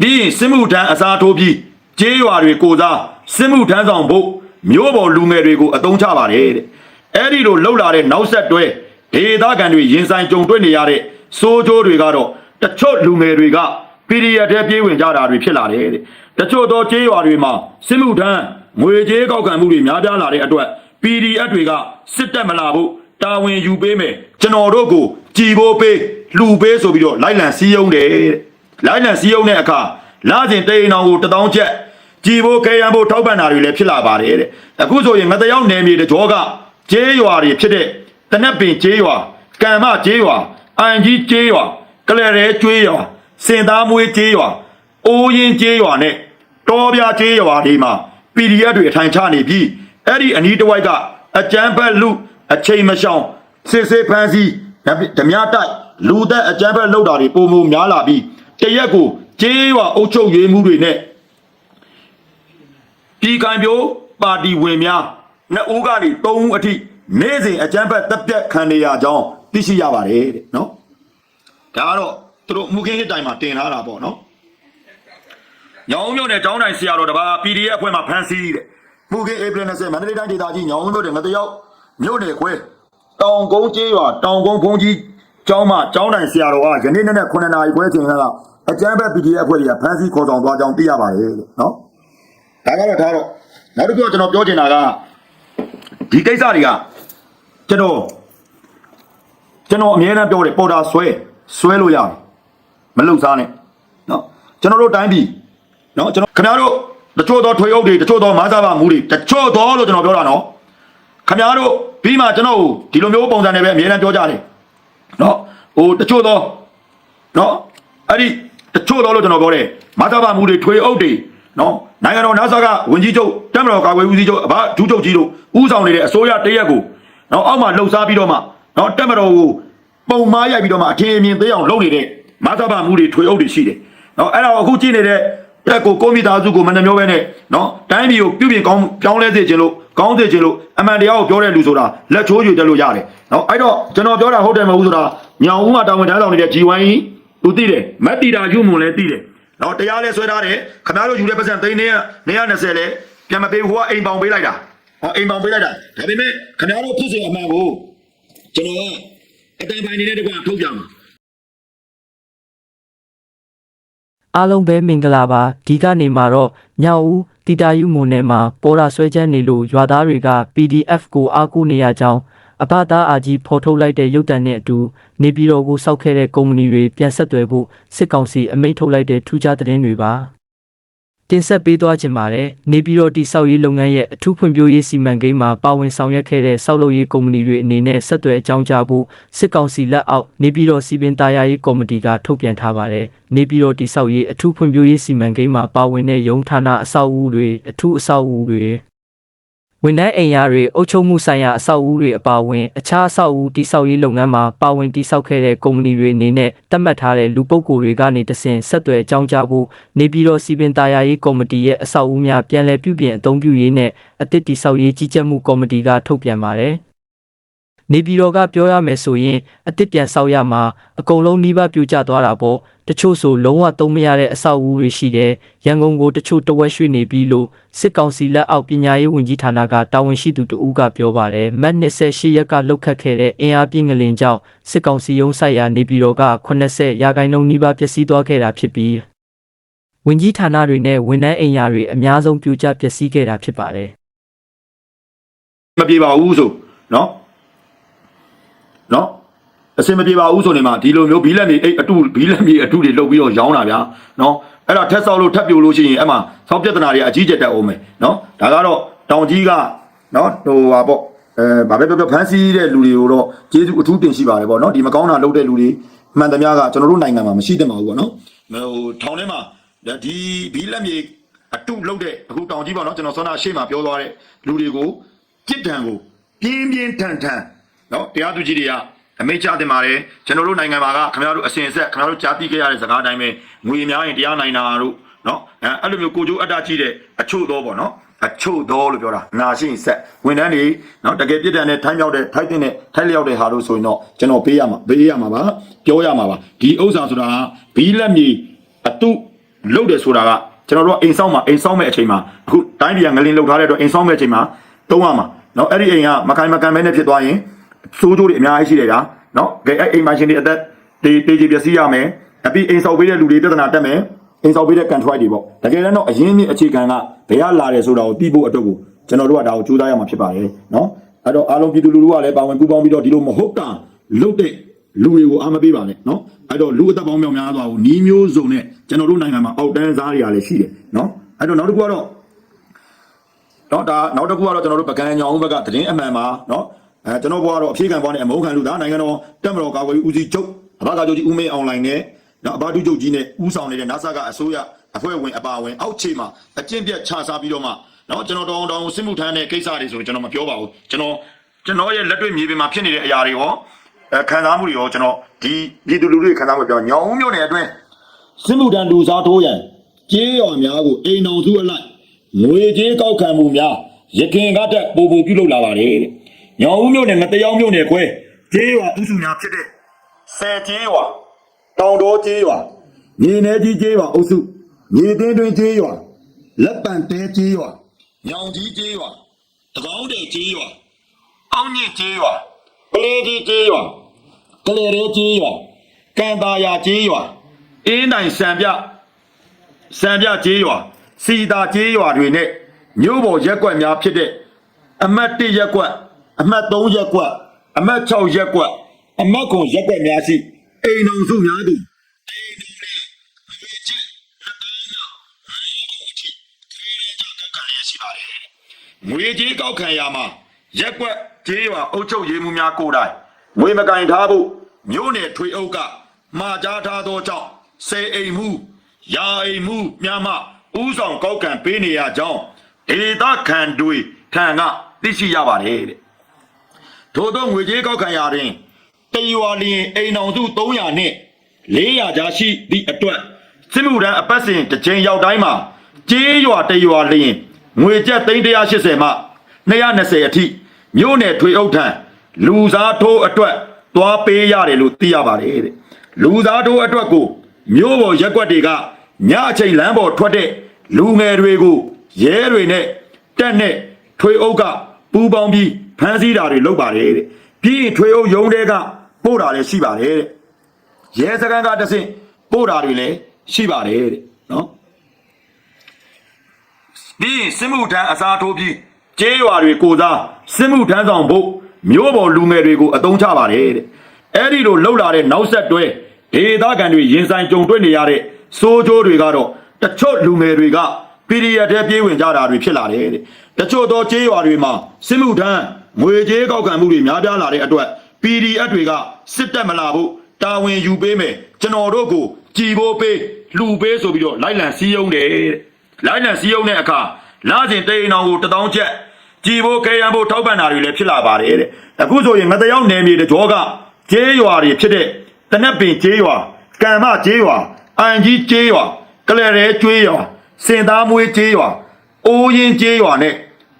ပြီးရင်စစ်မှုထမ်းအစားထိုးပြီးကျေးရွာတွေကိုစားစစ်မှုထမ်းဆောင်ဖို့မြို့ပေါ်လူငယ်တွေကိုအသုံးချပါတယ်တဲ့အဲ့ဒီလိုလှုပ်လာတဲ့နောက်ဆက်တွဲဒေသခံတွေရင်ဆိုင်ကြုံတွေ့နေရတဲ့စိုးကြိုးတွေကတော့တချို့လူငယ်တွေက PDF ထဲပြေးဝင်ကြတာတွေဖြစ်လာတယ်တဲ့တချို့သောကျေးရွာတွေမှာစစ်မှုထမ်းငွေကြေးကောက်ခံမှုတွေများပြားလာတဲ့အတွက် PDF တွေကစစ်တက်မလာဖို့တာဝန်ယူပေးမယ်ကျွန်တော်တို့ကိုကြည်ဖို့ပေးလှူပေးဆိုပြီးတော့လိုက်လံစည်းရုံးတယ်တဲ့ လိုက်လံစည်းရုံးတဲ့အခါလာစဉ်တိန်အောင်ကိုတထောင်ချက်ကြည်ဖို့ခဲရန်ဖို့ထောက်ပံ့တာတွေလည်းဖြစ်လာပါတယ်တဲ့အခုဆိုရင်ငတယောက်နယ်မြေတကြောကကျေးရွာတွေဖြစ်တဲ့တနက်ပင်ကျေးရွာကံမကျေးရွာအန်ကြီးကျေးရွာကလရဲကျွေးရွာစင်သားမွေးကျေးရွာအိုးရင်ကျေးရွာနဲ့တော်ပြကျေးရွာတွေမှာ PDF တွေအထိုင်ချနေပြီးအဲ့ဒီအနီးတစ်ဝိုက်ကအကျန်းဖက်လူအချိန်မရှောင်စစ်စစ်ဖမ်းဆီးဓမြတိုက်လူသက်အကျန်းဖက်လောက်တာတွေပုံပုံများလာပြီးတ ရက်ကိုကျေးရွာအုပ်ချုပ်ရေးမှုတွေနဲ့ပြည်ကံပြိုးပါတီဝင်များနှစ်ဦးကနေသုံးဦးအထိနေ့စဉ်အကျန်းဖက်တပ်ပြတ်ခံနေရကြောင်းသိရှိရပါတယ်တဲ့နော်ဒါကတော့သူတို့မူခင်းဟစ်တိုင်မှာတင်ထားတာပေါ့နော်ညောင်မြို့နယ်တောင်းတိုင်းဆရာတော်တပါ PDF အဖွဲ့မှာဖမ်းဆီးတဲ့မှုခင်းဧပြီ20မန္တလေးတိုင်းဒေသကြီးညောင်မြို့နယ်ငတရောက်မြို့နယ်ခွဲတောင်ကုန်းကျေးရွာတောင်ကုန်းဘုံကြီး ကျောင်းမှာကျောင်းတိုင်းဆရာတော်ကယနေ့နေ့နဲ့9နာရီခွဲချိန်ကအကျန်းဘက် PDF အဖွဲ့တွေကဖမ်းဆီးခေါ်ဆောင်သွားကြောင်းသိရပါတယ်လို့နော်ဒါကတော့ထားတော့နောက်တစ်ခုကကျွန်တော်ပြောချင်တာကဒီကိစ္စတွေကကျွန်တော်ကျွန်တော်အမြဲတမ်းပြောတယ်ပေါ်တာဆွဲဆွဲလို့ရတယ်မလုံစားနဲ့နော်ကျွန်တော်တို့တိုင်းပြည်နော်ကျွန်တော်ခင်ဗျားတို့တချို့သောထွေအုပ်တွေတချို့သောမာသဘာမှုတွေတချို့သောလို့ကျွန်တော်ပြောတာနော်ခင်ဗျားတို့ပြီးမှကျွန်တော်ကိုဒီလိုမျိုးပုံစံနဲ့ပဲအမြဲတမ်းပြောကြတယ် နော်ဟိုတချို့သောနော်အဲ့ဒီတချို့သောလို့ကျွန်တော်ပြောတယ်မာသဘာမှုတွေထွေအုပ်တွေနော်နိုင်ငံတော်နာဆာကဝင်ကြီးချုပ်တက်မတော်ကာကွယ်ဦးစီးချုပ်အဘဒူးချုပ်ကြီးတို့ဦးဆောင်နေတဲ့အစိုးရတရက်ကိုနော်အောက်မှာလှုပ်ရှားပြီးတော့မှနော်တက်မတော်ကိုပုံမားရိုက်ပြီးတော့မှအထင်အမြင်သေးအောင်လုပ်နေတဲ့မာသဘာမှုတွေထွေအုပ်တွေရှိတယ်နော်အဲ့ဒါကိုအခုကြည့်နေတဲ့တက်ကိုကိုမိသားစုကိုမနှမျောပဲနဲ့နော်တိုင်းပြည်ကိုပြုပြင်ကောင်းပြောင်းလဲစေခြင်းလို့ ကောင်းစေခြင်းလို့အမှန်တရားကိုပြောတဲ့လူဆိုတာလက်ချိုးယူတက်လို့ရတယ်နော်အဲ့တော့ကျွန်တော်ပြောတာဟုတ်တယ်မဟုတ်ဘူးဆိုတာညောင်ဦးမှာတာဝန်ထမ်းဆောင်နေတဲ့ G1 သူသိတယ်မက်တီတာယူမွန်လည်းသိတယ်နော်တရားလဲဆွဲထားတယ်ခင်ဗျားတို့ယူတဲ့ပတ်စံသိန်း920လဲပြန်မပေးဘူးဟိုကအိမ်ပေါင်ပေးလိုက်တာဟောအိမ်ပေါင်ပေးလိုက်တာဒါပေမဲ့ခင်ဗျားတို့ဖြစ်စေအမှန်ကိုကျွန်တော်ကအတိုင်ပိုင်းနေတဲ့တကွာထုတ်ပြမှာ အားလုံးပဲမင်္ဂလာပါဒီကနေမှာတော့ညောင်ဦးတီတာယူမွန်နယ်မှာပေါ်တာဆွဲချမ်းနေလို့ရွာသားတွေက PDF ကိုအားကိုးနေရကြောင်းအဘသားအာကြီးဖော်ထုတ်လိုက်တဲ့ရုပ်တံနဲ့အတူနေပြည်တော်ကိုစောက်ခဲ့တဲ့ကုမ္ပဏီတွေပြန်ဆက်သွယ်ဖို့စစ်ကောင်စီအမိန့်ထုတ်လိုက်တဲ့ထူးခြားသတင်းတွေပါ တင်ဆက်ပေးသွားခြင်းပါတယ်နေပြည်တော်တိစောက်ရေးလုပ်ငန်းရဲ့အထူးဖွံ့ဖြိုးရေးစီမံကိန်းမှာပါဝင်ဆောင်ရွက်ခဲ့တဲ့စောက်လုပ်ရေးကုမ္ပဏီတွေအနေနဲ့ဆက်သွယ်အကြောင်းကြားဖို့စစ်ကောင်စီလက်အောက်နေပြည်တော်စီပင်သားယာရေးကော်မတီကထုတ်ပြန်ထားပါတယ်နေပြည်တော်တိစောက်ရေးအထူးဖွံ့ဖြိုးရေးစီမံကိန်းမှာပါဝင်တဲ့ရုံးဌာနအဆောက်အဦတွေအထူးအဆောက်အဦတွေ ဝန်ထမ်းအိမ်ယာတွေအုပ်ချုပ်မှုဆိုင်ရာအဆောက်အဦတွေအပါအဝင်အခြားအဆောက်အဦတိစောက်ရေးလုပ်ငန်းမှာပါဝင်တိစောက်ခဲ့တဲ့ကုမ္ပဏီတွေအနေနဲ့သတ်မှတ်ထားတဲ့လူပုဂ္ဂိုလ်တွေကနေတဆင့်ဆက်သွယ်အကြောင်းကြားဖို့နေပြည်တော်စီပင်သားယာရေးကော်မတီရဲ့အဆောက်အဦများပြန်လည်ပြုပြင်အသုံးပြုရေးနဲ့အသစ်တိစောက်ရေးကြီးကြပ်မှုကော်မတီကထုတ်ပြန်ပါတယ်။ နေပြည်တော်ကပြောရမယ်ဆိုရင်အသစ်ပြန်ဆောက်ရမှာအကုန်လုံးနှီးပါပြိုကျသွားတာပေါ့တချို့ဆိုလုံးဝသုံးမရတဲ့အဆောက်အဦတွေရှိတယ်ရန်ကုန်ကိုတချို့တဝက်ရွှေ့နေပြီလို့စစ်ကောင်စီလက်အောက်ပညာရေးဝန်ကြီးဌာနကတာဝန်ရှိသူတဦးကပြောပါတယ်မတ်28ရက်ကလှုပ်ခတ်ခဲ့တဲ့အင်အားပြင်းငလင်ကြောင့်စစ်ကောင်စီရုံးဆိုင်ရာနေပြည်တော်က80ရာခိုင်နှုန်းနှီးပါပျက်စီးသွားခဲ့တာဖြစ်ပြီးဝန်ကြီးဌာနတွေနဲ့ဝန်ထမ်းအိမ်ယာတွေအများဆုံးပြိုကျပျက်စီးခဲ့တာဖြစ်ပါတယ်မပြေပါဘူးဆိုနော် နော်အစင်မပြေပါဘူးဆိုနေမှာဒီလိုမျိုးဘီလက်မြေအိတ်အတူဘီလက်မြေအတူတွေလုတ်ပြီးတော့ရောင်းတာဗျာနော်အဲ့ဒါထက်ဆောက်လို့ထက်ပြိုလို့ရှိရင်အဲ့မှာဆောက်ပြဿနာတွေအကြီးကျယ်တက်အောင်မယ်နော်ဒါကတော့တောင်ကြီးကနော်ဟိုဟာပေါ့အဲဗာပဲပြောပြောဖန်စီတဲ့လူတွေကိုတော့ကျေးဇူးအထူးတင်ရှိပါတယ်ပေါ့နော်ဒီမကောင်းတာလုပ်တဲ့လူတွေမှန်သမျှကကျွန်တော်တို့နိုင်ငံမှာမရှိသင့်ပါဘူးပေါ့နော်ဟိုထောင်ထဲမှာဒီဘီလက်မြေအတုလုတ်တဲ့အခုတောင်ကြီးပေါ့နော်ကျွန်တော်စောနာရှေ့မှာပြောသွားတဲ့လူတွေကိုပြစ်ဒဏ်ကိုပြင်းပြင်းထန်ထန် နော်တရားသူကြီးတွေကအမိန့်ချတင်ပါတယ်ကျွန်တော်တို့နိုင်ငံမှာကခင်ဗျားတို့အစဉ်အဆက်ခင်ဗျားတို့ကြားသိခဲ့ရတဲ့စကားအတိုင်းပဲငွေများရင်တရားနိုင်တာတို့နော်အဲအဲ့လိုမျိုးကိုကျိုးအတ္တကြီးတဲ့အချို့သောပေါ့နော်အချို့သောလို့ပြောတာနာရှိရင်ဆက်ဝန်ထမ်းတွေနော်တကယ်ပြစ်ဒဏ်နဲ့ထိုင်းမြောက်တဲ့ထိုက်တဲ့နဲ့ထိုက်လျောက်တဲ့ဟာတို့ဆိုရင်တော့ကျွန်တော်ပေးရမှာပေးရမှာပါပြောရမှာပါဒီဥစ္စာဆိုတာဘီလက်မြေအတုလုတ်တယ်ဆိုတာကကျွန်တော်တို့ကအိမ်ဆောင်မှာအိမ်ဆောင်မဲ့အချိန်မှာအခုတိုင်းပြည်ကငလင်လုတ်ထားတဲ့အတွက်အိမ်ဆောင်မဲ့အချိန်မှာသုံးရမှာနော်အဲ့ဒီအိမ်ကမခိုင်မကန်မဲနဲ့ဖြစ်သွားရင် ဆိုးကျိုးတွေအများကြီးရှိတယ်ဗျာနော်ကဲအဲ့အိမ်မရှင်တွေအသက်တေးတေးကြီးပျက်စီးရမယ်အပြီးအိမ်ဆောက်ပေးတဲ့လူတွေပြဿနာတက်မယ်အိမ်ဆောက်ပေးတဲ့ contract တွေပေါ့တကယ်တော့အရင်းမြစ်အခြေခံကဘယ်ကလာတယ်ဆိုတာကိုသိဖို့အတွက်ကိုကျွန်တော်တို့ကဒါကိုစူးစမ်းရမှာဖြစ်ပါတယ်နော်အဲ့တော့အားလုံးပြည်သူလူထုကလည်းပါဝင်ပူးပေါင်းပြီးတော့ဒီလိုမဟုတ်တာလုတ်တဲ့လူတွေကိုအားမပေးပါနဲ့နော်အဲ့တော့လူအသက်ပေါင်းမြောက်များစွာကိုနှီးမျိုးစုံနဲ့ကျွန်တော်တို့နိုင်ငံမှာအောက်တန်းစားတွေကလည်းရှိတယ်နော်အဲ့တော့နောက်တစ်ခုကတော့နော်ဒါနောက်တစ်ခုကတော့ကျွန်တော်တို့ပကံညောင်ဘက်ကသတင်းအမှန်ပါနော် အဲကျွန်တော်ဘွားတော့အဖြေခံဘွားနဲ့အမုန်းခံလူသားနိုင်ငံတော်တက်မတော်ကာကွယ်ရေးဦးစီးချုပ်အဘကာချုပ်ကြီးဦးမင်းအောင်လိုင်နဲ့နော်အဘဒုချုပ်ကြီးနဲ့ဦးဆောင်နေတဲ့ NASA ကအစိုးရအဖွဲ့ဝင်အပါဝင်အောက်ခြေမှာအကျင့်ပြတ်ခြားစားပြီးတော့မှနော်ကျွန်တော်တောင်းတောင်းစစ်မှုထမ်းတဲ့ကိစ္စတွေဆိုကျွန်တော်မပြောပါဘူးကျွန်တော်ကျွန်တော်ရဲ့လက်တွေ့မြေပြင်မှာဖြစ်နေတဲ့အရာတွေရောခံစားမှုတွေရောကျွန်တော်ဒီပြည်သူလူထုရဲ့ခံစားမှုပြောညောင်းမြို့နယ်အတွင်းစစ်မှုထမ်းလူစားထိုးရန်ကြေးရော်များကိုအိမ်တော်စုအလိုက်ငွေကြေးကောက်ခံမှုများရခင်ကတက်ပုံပုံပြုလုပ်လာပါတယ် ညောင်ဦးမျိုးနယ်ငတယောင်းမျိုးနယ်ခွဲကျေးရွာဥစုများဖြစ်တဲ့ဆယ်ကျေးရွာတောင်တော်ကျေးရွာညီနေကြီးကျေးရွာအုပ်စုညီတင်းတွင်ကျေးရွာလက်ပံတဲကျေးရွာညောင်ကြီးကျေးရွာတကောင်းတဲ့ကျေးရွာအောင်ညစ်ကျေးရွာပလေးကြီးကျေးရွာကလေးရဲကျေးရွာကံတာယာကျေးရွာအင်းတိုင်စံပြစံပြကျေးရွာစီတာကျေးရွာတွေနဲ့မြို့ပေါ်ရက်ကွက်များဖြစ်တဲ့အမတ်1ရက်ကွက် အမတ်3ရက်ကွက်အမတ်6ရက်ကွက်အမတ်9ရက်ကွက်များရှိအိမ်တော်စုများသည်အိမ်တော်တွေဝေချစ်လက်ကားများရေကုန်ချီခေရဲကြကခံရရှိပါတယ်ငွေကြေးကောက်ခံရမှာရက်ကွက်ကြေးရွာအုပ်ချုပ်ရေးမှုများကိုယ်တိုင်ငွေမကင်ထားဖို့မြို့နယ်ထွေအုပ်ကမှာကြားထားသောကြောင့်စေအိမ်မှုယာအိမ်မှုများမှဥဆောင်ကောက်ခံပေးနေရကြောင်းဒေသခံတွေထံကသိရှိရပါတယ်တဲ့ ထို့သောငွေကြေးကောက်ခံရတွင်တရွာလျင်အိမ်အောင်စု300နဲ့400ကြားရှိသည့်အတွက်စစ်မှုထမ်းအပတ်စဉ်တစ်ချိန်ရောက်တိုင်းမှာကြေးရွာတရွာလျင်ငွေကျပ်380မှ220အထိမြို့နယ်ထွေအုပ်ထံလူစားထိုးအတွက်သွားပေးရတယ်လို့သိရပါတယ်တဲ့လူစားထိုးအတွက်ကိုမြို့ပေါ်ရက်ကွက်တွေကညအချိန်လမ်းပေါ်ထွက်တဲ့လူငယ်တွေကိုရဲတွေနဲ့တက်နဲ့ထွေအုပ်ကပူပေါင်းပြီး ဖမ်းဆီးတာတွေလုပ်ပါတယ်တဲ့ပြီးရင်ထွေအုပ်ရုံးတွေကပို့တာလည်းရှိပါတယ်တဲ့ရဲစခန်းကတဆင့်ပို့တာတွေလည်းရှိပါတယ်တဲ့နော်ပြီးရင်စစ်မှုထမ်းအစားထိုးပြီးကျေးရွာတွေကိုစားစစ်မှုထမ်းဆောင်ဖို့မျိုးပေါ်လူငယ်တွေကိုအသုံးချပါတယ်တဲ့အဲ့ဒီလိုလှုပ်လာတဲ့နောက်ဆက်တွဲဒေသခံတွေရင်ဆိုင်ကြုံတွေ့နေရတဲ့စိုးကြိုးတွေကတော့တချို့လူငယ်တွေက PDF ထဲပြေးဝင်ကြတာတွေဖြစ်လာတယ်တဲ့တချို့သောကျေးရွာတွေမှာစစ်မှုထမ်း ငွေကြေးကောက်ခံမှုတွေများပြားလာတဲ့အတွက် PDF တွေကစစ်တက်မလာဖို့တာဝန်ယူပေးမယ်ကျွန်တော်တို့ကိုကြည်ဖို့ပေးလှူပေးဆိုပြီးတော့လိုက်လံစည်းရုံးတယ်တဲ့လိုက်လံစည်းရုံးတဲ့အခါလာစဉ်တိန်အောင်ကိုတထောင်ချက်ကြည်ဖို့ခဲရန်ဖို့ထောက်ပံ့တာတွေလည်းဖြစ်လာပါတယ်တဲ့အခုဆိုရင်ငတယောက်နယ်မြေတကြောကကျေးရွာတွေဖြစ်တဲ့တနက်ပင်ကျေးရွာကံမကျေးရွာအန်ကြီးကျေးရွာကလရဲကျွေးရွာစင်သားမွေးကျေးရွာအိုးရင်ကျေးရွာနဲ့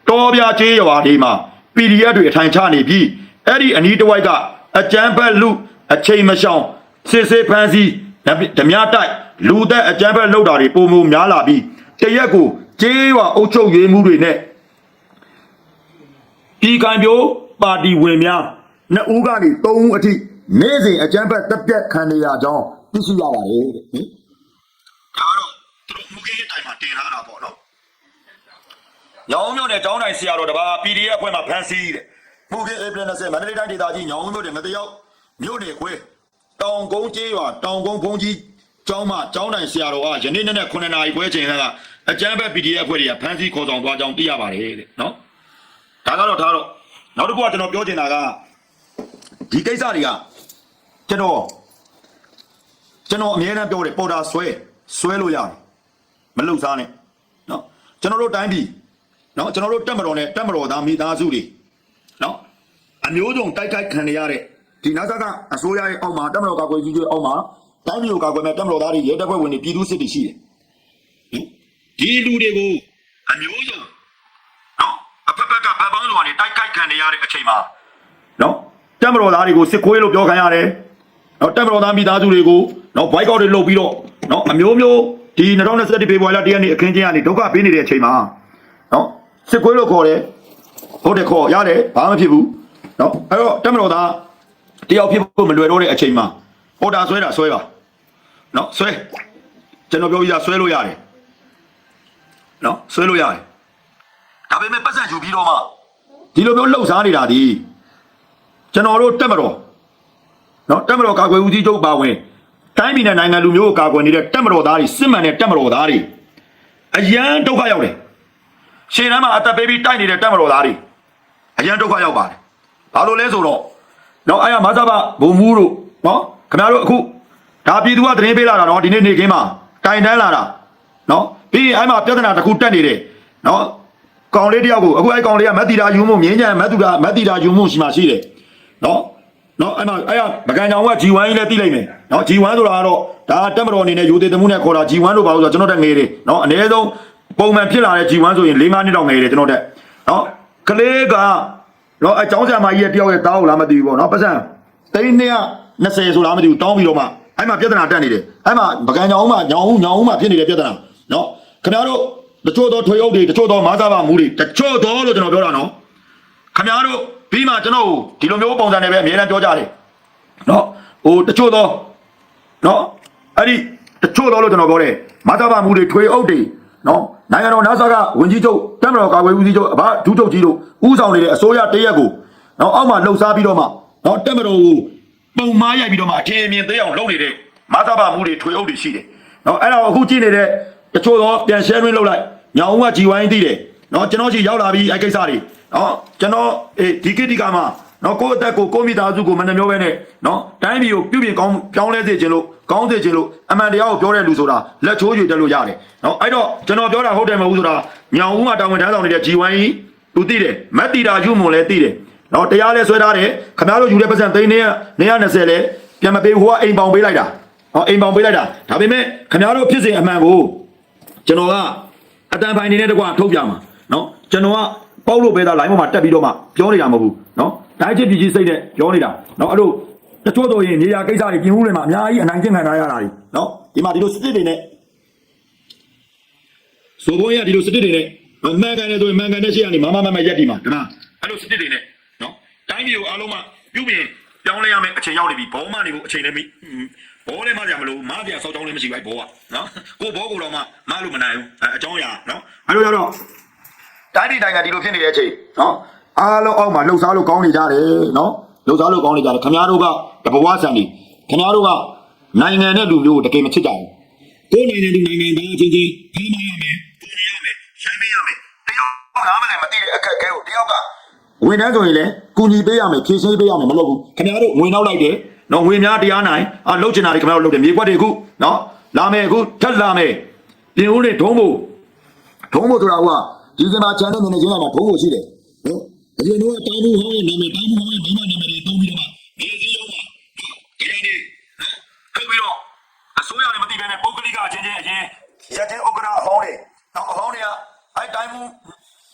တော်ပြကျေးရွာတွေမှာ PDF တွေအထိုင်ချနေပြီးအဲ့ဒီအနီးတစ်ဝိုက်ကအကျန်းဖက်လူအချိန်မရှောင်စစ်စစ်ဖမ်းဆီးဓမြတိုက်လူသက်အကျန်းဖက်လောက်တာတွေပုံမှုများလာပြီးတရက်ကိုကျေးရွာအုပ်ချုပ်ရေးမှုတွေနဲ့ပြည်ကံပြိုးပါတီဝင်များနှစ်ဦးကနေသုံးဦးအထိနေ့စဉ်အကြမ်းဖက်တပ်ပြတ်ခံနေရကြောင်းသိရှိရပါတယ်တဲ့ဟင်ဒါတော့သူတို့မူကြီးတိုင်မှာတင်လာတာပေါ့နော် ညောင်မြို့နယ်ကျောင်းတိုင်ဆရာတော်တပါ PDF အဖွဲ့မှာဖန်ဆီးတဲ့မူကြီးဧပြီ20မန္တလေးတိုင်းဒေသကြီးညောင်မြို့နယ်ငတရောက်မြို့နယ်ခွဲတောင်ကုန်းကျေးရွာတောင်ကုန်းဘုံကြီးကျောင်းမှာကျောင်းတိုင်ဆရာတော်ကယနေ့နေ့နဲ့9နာရီခွဲချိန်ကအကြမ်းဖက် PDF အဖွဲ့တွေကဖမ်းဆီးခေါ်ဆောင်သွားကြောင်းသိရပါတယ်တဲ့နော်ဒါကတော့ဒါတော့နောက်တစ်ခုကကျွန်တော်ပြောချင်တာကဒီကိစ္စတွေကကျွန်တော်ကျွန်တော်အမြဲတမ်းပြောတယ်ပေါ်တာဆွဲဆွဲလို့ရတယ်မလုံစားနဲ့နော်ကျွန်တော်တို့တိုင်းပြည် နော်ကျွန်တော်တို့တက်မတော်နဲ့တက်မတော်သားမိသားစုတွေနော်အမျိုးစုံတိုက်ခိုက်ခံနေရတဲ့ဒီနာဇာကအစိုးရရဲ့အောက်မှာတက်မတော်ကာကွယ်ကြီးတွေအောက်မှာတိုင်းပြည်ကိုကာကွယ်မဲ့တက်မတော်သားတွေရဲတပ်ဖွဲ့ဝင်တွေပြည်သူစစ်တွေရှိတယ်ဒီလူတွေကိုအမျိုးစုံနော်အဖက်ဖက်ကဗတ်ပေါင်းစွာနဲ့တိုက်ခိုက်ခံနေရတဲ့အချိန်မှာနော်တက်မတော်သားတွေကိုစစ်ခွေးလို့ပြောခံရတယ်နော်တက်မတော်သားမိသားစုတွေကိုနော်ဘိုက်ကောက်တွေလုပ်ပြီးတော့နော်အမျိုးမျိုးဒီ2021ဖေဖော်ဝါရီလ1ရက်နေ့အခင်းကျင်းကနေဒုက္ခပေးနေတဲ့အချိန်မှာနော် စစ်ကွေးလို့ခေါ်တယ်ဟုတ်တယ်ခေါ်ရတယ်ဘာမှမဖြစ်ဘူးနော်အဲ့တော့တက်မတော်သားတယောက်ဖြစ်ဖို့မလွယ်တော့တဲ့အချိန်မှာအော်ဒါဆွဲတာဆွဲပါနော်ဆွဲကျွန်တော်ပြောပြတာဆွဲလို့ရတယ်နော်ဆွဲလို့ရတယ်ဒါပေမဲ့ပတ်စံယူပြီးတော့မှဒီလိုမျိုးလှုပ်ရှားနေတာဒီကျွန်တော်တို့တက်မတော်နော်တက်မတော်ကာကွယ်ဦးစီးချုပ်ပါဝင်တိုင်းပြည်နဲ့နိုင်ငံလူမျိုးကိုကာကွယ်နေတဲ့တက်မတော်သားတွေစစ်မှန်တဲ့တက်မတော်သားတွေအရန်ဒုက္ခရောက်တယ် ရှေ့တန်းမှာအသက်ပေးပြီးတိုက်နေတဲ့တက်မတော်သားတွေအရန်ဒုက္ခရောက်ပါတယ်ဘာလို့လဲဆိုတော့နော်အဲ့ရမသဘဘုံမူးတို့နော်ခင်ဗျားတို့အခုဒါပြည်သူကသတင်းပေးလာတာနော်ဒီနေ့နေ့ခင်းမှာတိုင်တန်းလာတာနော်ပြီးရင်အဲ့မှာပြဿနာတစ်ခုတက်နေတယ်နော်ကောင်လေးတယောက်ကိုအခုအဲ့ကောင်လေးကမက်တီတာယူမှုမြင်းကြံမက်တူတာမက်တီတာယူမှုရှိမှရှိတယ်နော်နော်အဲ့မှာအဲ့ရမကန်ကြောင်က G1 ကြီးလည်းသိလိုက်မယ်နော် G1 ဆိုတာကတော့ဒါတက်မတော်အနေနဲ့ယူသေးတမှုနဲ့ခေါ်တာ G1 လို့ပါလို့ဆိုတော့ကျွန်တော်တက်ငယ်တယ်နော်အနည်းဆုံး ပုံမှန်ဖြစ်လာတဲ့ G1 ဆိုရင်၄၅နှစ်တောင်ငယ်တယ်ကျွန်တော်တက်နော်ကလေးကနော်အကြောင်းဆရာမကြီးရဲ့တယောက်ရဲ့တားကိုလားမသိဘူးပေါ့နော်ပတ်စံတိန်း220ဆိုလားမသိဘူးတောင်းပြီးတော့မှအဲ့မှာပြဿနာတက်နေတယ်အဲ့မှာပကံညောင်းမှညောင်းညောင်းမှဖြစ်နေတဲ့ပြဿနာနော်ခင်ဗျားတို့တချို့သောထွေအုပ်တွေတချို့သောမားသားပါမူတွေတချို့သောလို့ကျွန်တော်ပြောတာနော်ခင်ဗျားတို့ပြီးမှကျွန်တော်ဒီလိုမျိုးပုံစံနဲ့ပဲအများအားပြောကြတယ်နော်ဟိုတချို့သောနော်အဲ့ဒီတချို့သောလို့ကျွန်တော်ပြောတယ်မားသားပါမူတွေထွေအုပ်တွေ နော်နိုင်ငံတော် NASA ကဝင်ကြီးချုပ်တမတော်ကာကွယ်ဦးစီးချုပ်အဘဒုချုပ်ကြီးတို့ဥဆောင်နေတဲ့အစိုးရတရက်ကိုနော်အောက်မှာလှုပ်ရှားပြီးတော့မှနော်တမတော်ကိုပုံမားရိုက်ပြီးတော့မှအထင်အမြင်သေးအောင်လုပ်နေတဲ့မာသဘာမူတွေထွေအုပ်တွေရှိတယ်နော်အဲ့ဒါကိုအခုကြည့်နေတဲ့တချို့သောပြန် sharing လုပ်လိုက်ညောင်ဦးက G1 သိတယ်နော်ကျွန်တော်ကြီးရောက်လာပြီးအဲ့ကိစ္စတွေနော်ကျွန်တော်အေးဒီကိတိကမှာ နော်ကိုယ့်အသက်ကိုကိုယ့်မိသားစုကိုမနှမျောပဲနဲ့နော်တိုင်းပြည်ကိုပြုပြင်ကောင်းပြောင်းလဲစေခြင်းလို့ကောင်းစေခြင်းလို့အမှန်တရားကိုပြောတဲ့လူဆိုတာလက်ချိုးရွေတက်လို့ရတယ်နော်အဲ့တော့ကျွန်တော်ပြောတာဟုတ်တယ်မဟုတ်ဘူးဆိုတာညောင်ဦးမှာတာဝန်ထမ်းဆောင်နေတဲ့ G1 ကြီးသူသိတယ်မက်တီတာယူမွန်လည်းသိတယ်နော်တရားလဲဆွဲထားတယ်ခင်ဗျားတို့ယူတဲ့ပတ်စံသိန်းနဲ့120လဲပြန်မပေးဘူးဟိုကအိမ်ပေါင်ပေးလိုက်တာဟောအိမ်ပေါင်ပေးလိုက်တာဒါပေမဲ့ခင်ဗျားတို့ဖြစ်စဉ်အမှန်ကိုကျွန်တော်ကအတန်ဖိုင်နေတဲ့တကွာထုတ်ပြမှာနော်ကျွန်တော်ကပေါက်လို့ပဲသား line ပေါ်မှာတက်ပြီးတော့မှပြောနေတာမဟုတ်ဘူးနော် တိုင်းချစ်ပြည်ကြီးစိတ်နဲ့ပြောနေတာနော်အဲ့လိုတချို့တော့ရင်နေရာကိစ္စတွေပြင်ဦးတွေမှာအများကြီးအနိုင်ကျင့်ခံထားရတာတွေနော်ဒီမှာဒီလိုစစ်စစ်တွေနဲ့ဆိုဘုံရဒီလိုစစ်စစ်တွေနဲ့မှန်ကန်တယ်ဆိုရင်မှန်ကန်တဲ့ရှေ့ကနေမမမမရက်ဒီမှာဒီမှာအဲ့လိုစစ်စစ်တွေနဲ့နော်တိုင်းပြည်ကိုအားလုံးမှပြုပြင်ပြောင်းလဲရမယ်အချိန်ရောက်နေပြီဘောမနေဖို့အချိန်လည်းမဘောလည်းမကြမလို့မပြဆောက်ကြောင်းလည်းမရှိဘူးဘောကနော်ကိုဘောကိုတော့မှမလို့မနိုင်ဘူးအကြောင်းအရာနော်အဲ့လိုရတော့တိုင်းပြည်နိုင်ငံဒီလိုဖြစ်နေတဲ့အချိန်နော် အားလုံးအောက်မှာလှုပ်ရှားလို့ကောင်းနေကြတယ်နော်လှုပ်ရှားလို့ကောင်းနေကြတယ်ခင်ဗျားတို့ကတဘဝဆန်နေခင်ဗျားတို့ကနိုင်ငံနဲ့လူမျိုးကိုတကယ်မချစ်ကြဘူးကိုယ်နိုင်ငံလူနိုင်ငံသားချင်းချင်းဖမ်းမရမယ်ပူရရမယ်ရှမ်းပေးရမယ်တယောက်နားမလည်မသိတဲ့အခက်အခဲကိုတယောက်ကဝင်တန်းဆိုရင်လည်းကုညီပေးရမယ်ဖြည့်ရှင်းပေးရမယ်မလုပ်ဘူးခင်ဗျားတို့ဝင်နောက်လိုက်တယ်နော်ဝင်များတရားနိုင်အလှုပ်ချင်တာတွေခင်ဗျားတို့လုပ်တယ်မြေကွက်တွေအခုနော်လာမယ်အခုထက်လာမယ်ပြင်ဦးတွေဒုံးဖို့ထုံးဖို့ဆိုတာကဒီစင်မှာချန်တဲ့နေနေချင်းကမှထုံးဖို့ရှိတယ်နော် အရင်တော့တောင်းမှုဟောင်းရဲ့နာမည်တောင်းမှုဟောင်းရဲ့မိမနာမည်တွေတုံးပြီးတော့မှနေစည်းရောမှာဒီနေ့နေထုတ်ပြီးတော့အစိုးရလည်းမသိဘဲနဲ့ပုဂ္ဂလိကအချင်းချင်းအရင်ရက်ချင်းဥက္ကရာဟောင်းတယ်နော်အဟောင်းတွေကအဲတိုင်းမှု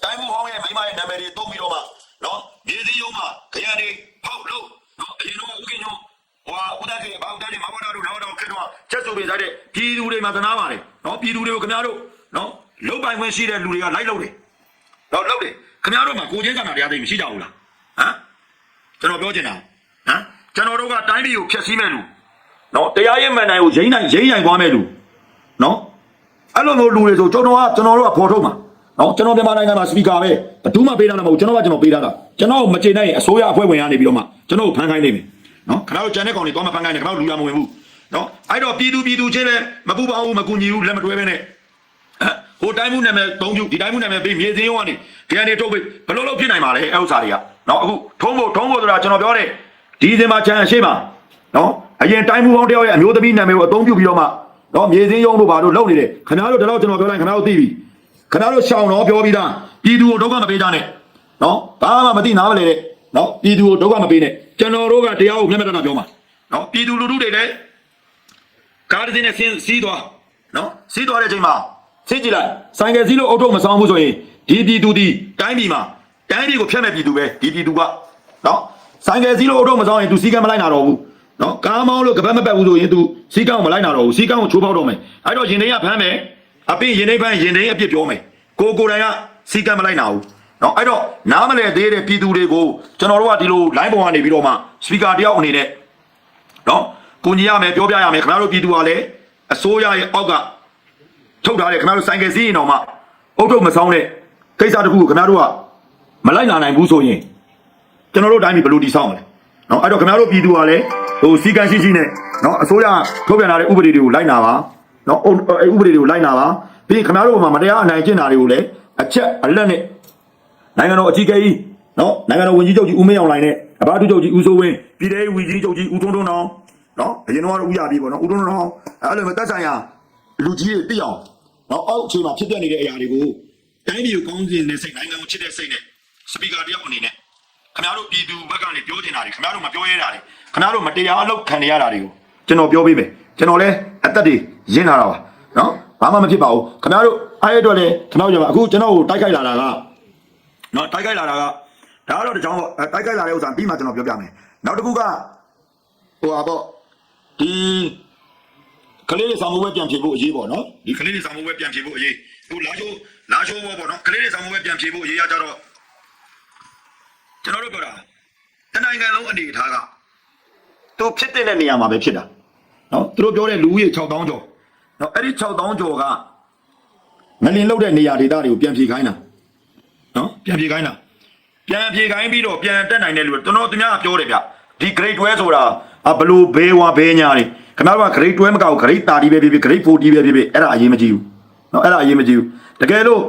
တိုင်းမှုဟောင်းရဲ့မိမရဲ့နာမည်တွေတုံးပြီးတော့မှနော်နေစည်းရောမှာခရတွေဖောက်လို့နော်အရင်တော့ဥက္ကညောဟွာဦးသားကြီးဘာဦးသားကြီးမဘာတော်တို့နောက်တော့ခက်တော့ချက်ဆိုပေးစားတဲ့ပြည်သူတွေမှာသနာပါတယ်နော်ပြည်သူတွေကိုခင်ဗျားတို့နော်လုတ်ပိုင်ခွင့်ရှိတဲ့လူတွေကလိုက်လို့တယ်တော့လုတ်တယ် ခင်ဗျားတို့မှာကိုချင်းကနာတရားသိမရှိကြဘူးလားဟမ်ကျွန်တော်ပြောချင်တာဟမ်ကျွန်တော်တို့ကတိုင်းပြည်ကိုဖျက်ဆီးမဲ့လူနော်တရားရေးမှန်တိုင်းကိုရိမ့်နိုင်ရိမ့်နိုင်သွားမဲ့လူနော်အဲ့လိုမျိုးလူတွေဆိုကျွန်တော်ကကျွန်တော်တို့ကဖော်ထုတ်မှာနော်ကျွန်တော်မြန်မာနိုင်ငံမှာစပီကာပဲဘယ်သူမှပေးတာမဟုတ်ကျွန်တော်ကကျွန်တော်ပေးတာလားကျွန်တော်မကျေနပ်ရင်အစိုးရအဖွဲ့ဝင်ရနေပြီးတော့မှကျွန်တော်ကိုဖမ်းခိုင်းနေမယ်နော်ခင်ဗျားတို့ကြံတဲ့ကောင်တွေတော့မဖမ်းခိုင်းနဲ့ခင်ဗျားတို့လူလာမဝင်ဘူးနော်အဲ့တော့ပြည်သူပြည်သူချင်းလည်းမပူပါဘူးမကူညီဘူးလက်မတွဲပဲနဲ့ ဟိုတိုင်းမှုနာမည်သုံးခုဒီတိုင်းမှုနာမည်ပေးမြေစင်းရောကနေဒီကနေထုတ်ပေးဘယ်လိုလုပ်ဖြစ်နိုင်မှာလဲအဲ့ဥစ္စာတွေကနော်အခုထုံးဖို့ထုံးဖို့ဆိုတာကျွန်တော်ပြောတဲ့ဒီစင်မှာချန်အရှိမှာနော်အရင်တိုင်းမှုပေါင်းတယောက်ရဲ့အမျိုးသမီးနာမည်ကိုအသုံးပြုပြီးတော့မှနော်မြေစင်းရုံတို့ဘာလို့လုပ်နေတယ်ခင်ဗျားတို့တတော့ကျွန်တော်ပြောလိုက်ခင်ဗျားတို့သိပြီခင်ဗျားတို့ရှောင်တော့ပြောပြီးသားပြည်သူကိုဒုက္ခမပေးကြနဲ့နော်ဘာမှမသိနားမလဲတဲ့နော်ပြည်သူကိုဒုက္ခမပေးနဲ့ကျွန်တော်တို့ကတရားကိုမျက်မျက်တတာပြောမှာနော်ပြည်သူလူထုတွေလည်းကားတစ်စင်းနဲ့ဆင်းစီးသွားနော်စီးသွားတဲ့အချိန်မှာ ဆင်းကြည့်လိုက်ဆိုင်ကယ်စီးလို့အုတ်ထုတ်မဆောင်ဘူးဆိုရင်ဒီပြည်သူဒီတိုင်းပြည်မှာတိုင်းပြည်ကိုဖျက်မဲ့ပြည်သူပဲဒီပြည်သူကနော်ဆိုင်ကယ်စီးလို့အုတ်ထုတ်မဆောင်ရင်သူစီးကမ်းမလိုက်နာတော့ဘူးနော်ကားမောင်းလို့ကပတ်မပတ်ဘူးဆိုရင် तू စီးကောင်းမလိုက်နာတော့ဘူးစီးကောင်းကိုချိုးပေါက်တော့မယ်အဲ့တော့ရင်သိန်းကဖမ်းမယ်အပြင်ရင်သိန်းဖမ်းရင်သိန်းအပြစ်ပြောမယ်ကိုကိုယ်တိုင်ကစီးကမ်းမလိုက်နာဘူးနော်အဲ့တော့နားမလဲသေးတဲ့ပြည်သူတွေကိုကျွန်တော်တို့ကဒီလို line ပေါ်ကနေပြီးတော့မှစပီကာတယောက်အနေနဲ့နော်ကိုကြီးရမယ်ပြောပြရမယ်ခင်ဗျားတို့ပြည်သူကလည်းအစိုးရရဲ့အောက်က ထုတ်ထားတဲ့ခင်ဗျားတို့ဆိုင်ကယ်စီးရင်တော့မှအုတ်ထုတ်မဆောင်တဲ့ကိစ္စတခုကိုခင်ဗျားတို့ကမလိုက်လာနိုင်ဘူးဆိုရင်ကျွန်တော်တို့တိုင်းပြည်ဘယ်လိုတည်ဆောက်မလဲနော်အဲ့တော့ခင်ဗျားတို့ပြည်သူကလည်းဟိုစီကံရှိရှိနဲ့နော်အစိုးရထုတ်ပြန်လာတဲ့ဥပဒေတွေကိုလိုက်နာပါနော်ဥပဒေတွေကိုလိုက်နာပါပြီးရင်ခင်ဗျားတို့မှာမတရားအနိုင်ကျင့်တာတွေကိုလည်းအချက်အလက်နဲ့နိုင်ငံတော်အကြီးအကဲကြီးနော်နိုင်ငံတော်ဝန်ကြီးချုပ်ကြီးဦးမင်းအောင်လှိုင်နဲ့အဘဒုချုပ်ကြီးဦးစိုးဝင်းပြည်ထောင်ဝန်ကြီးချုပ်ကြီးဦးထွန်းထွန်းအောင်နော်အရင်တော့ကဦးရပြီပေါ့နော်ဦးထွန်းထွန်းအောင်အဲ့လိုမျိုးတက်ဆိုင်ရာလူကြီးတွေတိအောင် နော်အောက်ခြေမှာဖြစ်ပျက်နေတဲ့အရာတွေကိုတိုင်းပြည်ကိုကောင်းစေတဲ့စိတ်နိုင်ငံကိုချစ်တဲ့စိတ်နဲ့စပီကာတယောက်အနေနဲ့ခင်ဗျားတို့ပြည်သူဘက်ကနေပြောနေတာတွေခင်ဗျားတို့မပြောရတာတွေခင်ဗျားတို့မတရားအလုပ်ခံနေရတာတွေကိုကျွန်တော်ပြောပေးမယ်ကျွန်တော်လည်းအသက်တွေရင်းလာတာပါနော်ဘာမှမဖြစ်ပါဘူးခင်ဗျားတို့အားရတော့လေကျွန်တော်ကြပါအခုကျွန်တော်ကိုတိုက်ခိုက်လာတာကနော်တိုက်ခိုက်လာတာကဒါကတော့တကြောင်တိုက်ခိုက်လာတဲ့ဥစ္စာပြီးမှကျွန်တော်ပြောပြမယ်နောက်တစ်ခုကဟိုပါပေါ့ဒီ ကလေးတွေဆောင်မွေးပြန်ဖြေဖို့အရေးပေါ့နော်ဒီကလေးတွေဆောင်မွေးပြန်ဖြေဖို့အရေးဟိုလာချိုးလာချိုးဘောပေါ့နော်ကလေးတွေဆောင်မွေးပြန်ဖြေဖို့အရေးရကြတော့ကျွန်တော်တို့ပြောတာတနိုင်ငံလုံးအနေအထားကသူဖြစ်တဲ့နေရာမှာပဲဖြစ်တာနော်သူတို့ပြောတဲ့လူဦးရေ6000ကျော်နော်အဲ့ဒီ6000ကျော်ကငလင်လောက်တဲ့နေရာဒေသတွေကိုပြန်ဖြေခိုင်းတာနော်ပြန်ဖြေခိုင်းတာပြန်ဖြေခိုင်းပြီးတော့ပြန်တက်နိုင်တဲ့လူတွေကျွန်တော်သူများကပြောတယ်ဗျဒီ grade 12ဆိုတာအဘလို့ဘေးဝါဘေးညာတွေ ခင်ဗျားတို့က grade 12မကောက် grade 30ပဲဖြစ်ဖြစ် grade 40ပဲဖြစ်ဖြစ်အဲ့ဒါအရေးမကြီးဘူးနော်အဲ့ဒါအရေးမကြီးဘူးတကယ်လို့